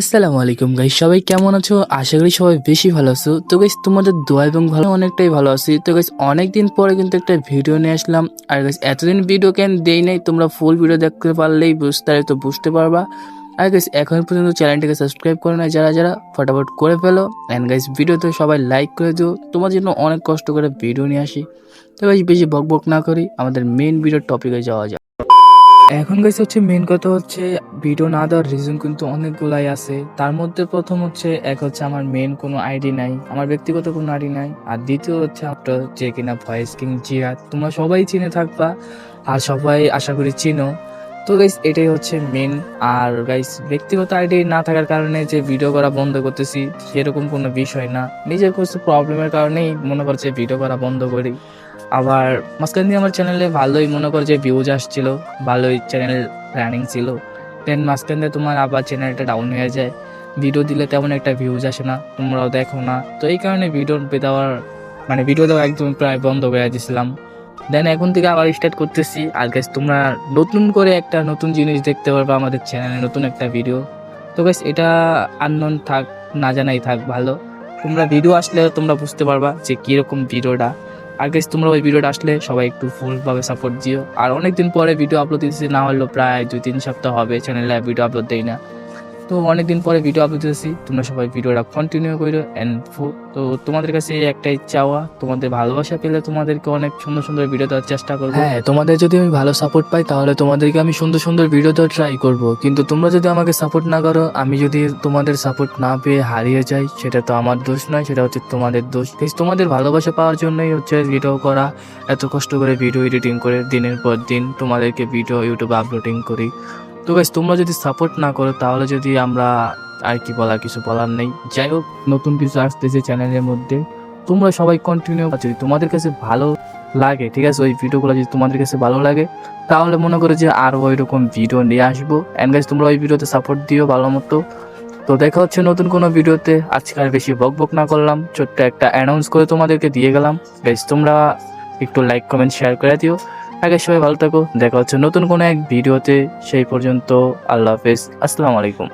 আসসালামু আলাইকুম গাইস সবাই কেমন আছো? আশা করি সবাই বেশি ভালো আছো। তো গাইস তোমাদের দোয়া এবং ভালো অনেকটাই ভালো আছি। তো গাইস অনেকদিন পরে কিন্তু একটা ভিডিও নিয়ে আসলাম। আর গাইস এতদিন ভিডিও কেন দেই নাই? তোমরা ফুল ভিডিও দেখতে পারলেই বুঝতে তো বুঝতে পারবা। আর গাইস এখন পর্যন্ত চ্যানেলটাকে সাবস্ক্রাইব করে না, যারা যারা, ফটাফট করে ফেলো। অ্যান্ড গাইস ভিডিওতে সবাই লাইক করে দিও। তোমার জন্য অনেক কষ্ট করে ভিডিও নিয়ে আসি। তো গাইস বেশি বক বক না করি। আমাদের মেন ভিডিওর টপিকে যাওয়া যাক। এখন গাইস হচ্ছে মেন কথা হচ্ছে ভিডিও না দেওয়ার রিজন কিন্তু অনেকগুলাই আছে। তার মধ্যে প্রথম হচ্ছে, এক হচ্ছে আমার মেন কোনো আইডি নাই, আমার ব্যক্তিগত কোনো আইডি নাই, আর দ্বিতীয় হচ্ছে আপনার যে কিনা ভয়েস কিং জিরাত তোমরা সবাই চিনে থাকবা, আর সবাই আশা করি চিনো। তো গাইস এটাই হচ্ছে মেন আর গাইস ব্যক্তিগত আইডি না থাকার কারণে যে ভিডিও করা বন্ধ করতেছি, সেরকম কোনো বিষয় না। নিজের কিছু প্রবলেমের কারণেই মনে করছে ভিডিও করা বন্ধ করি। আবার মাঝখান দিয়ে আমার চ্যানেলে ভালোই মনে কর যে ভিউজ আসছিল, ভালোই চ্যানেল রানিং ছিল দেন মাঝখান দিয়ে তোমার আবার চ্যানেলটা ডাউন হয়ে যায়। ভিডিও দিলে তেমন একটা ভিউজ আসে না, তোমরাও দেখো না। তো এই কারণে ভিডিও দেওয়ার মানে ভিডিও দেওয়া একদম প্রায় বন্ধ করে দিয়েছিলাম দেন এখন থেকে আবার স্টার্ট করতেছি। আর গাইস তোমরা নতুন করে একটা নতুন জিনিস দেখতে পারবে আমাদের চ্যানেলে নতুন একটা ভিডিও তো গাইস এটা আননোন থাক, না জানাই থাক, ভালো। তোমরা ভিডিও আসলে তোমরা বুঝতে পারবা যে কীরকম ভিডিওটা আর গেছি তোমরা ওই ভিডিওটা আসলে সবাই একটু ফুলভাবে সাপোর্ট দিও। আর অনেকদিন পরে ভিডিও আপলোড দিতেছি, না হলো প্রায় দুই তিন সপ্তাহ হবে চ্যানেলে ভিডিও আপলোড দেই না। তো অনেকদিন পরে ভিডিও আপলোড দিতেছি তোমরা সবাই ভিডিওটা কন্টিনিউ করো অ্যান্ড তো তোমাদের কাছে একটাই চাওয়া, তোমাদের ভালোবাসা পেলে তোমাদেরকে অনেক সুন্দর সুন্দর ভিডিও দেওয়ার চেষ্টা করব। হ্যাঁ তোমাদের যদি আমি ভালো সাপোর্ট পাই তাহলে তোমাদেরকে আমি সুন্দর সুন্দর ভিডিও দেওয়ার ট্রাই করব। কিন্তু তোমরা যদি আমাকে সাপোর্ট না করো, আমি যদি তোমাদের সাপোর্ট না পেয়ে হারিয়ে যাই, সেটা তো আমার দোষ নয়, সেটা হচ্ছে তোমাদের দোষ। তোমাদের ভালোবাসা পাওয়ার জন্যই হচ্ছে ভিডিও করা। এত কষ্ট করে ভিডিও এডিটিং করে দিনের পর দিন তোমাদেরকে ভিডিও ইউটিউবে আপলোডিং করি। তো গাইস তোমরা যদি সাপোর্ট না করো, তাহলে যদি আমরা আর কি বলার, কিছু বলার নেই। যাই হোক, নতুন কিছু আসতেছে চ্যানেলের মধ্যে। তোমরা সবাই কন্টিনিউ যদি তোমাদের কাছে ভালো লাগে, ঠিক আছে, ওই ভিডিওগুলো যদি তোমাদের কাছে ভালো লাগে, তাহলে মনে করো যে আরও ওই রকম ভিডিও নিয়ে আসব। অ্যান্ড গাইস তোমরা ওই ভিডিওতে সাপোর্ট দিও ভালো মতো তো দেখা হচ্ছে নতুন কোনো ভিডিওতে। আজকে আর বেশি বক বক না করলাম। ছোট্ট একটা অ্যানাউন্স করে তোমাদেরকে দিয়ে গেলাম। গাইস তোমরা একটু লাইক কমেন্ট শেয়ার করে দিও। আগে সবাই ভালো থাকো, দেখা হচ্ছে নতুন কোনো এক ভিডিওতে, সেই পর্যন্ত আল্লাহ হাফেজ, আসসালামু আলাইকুম।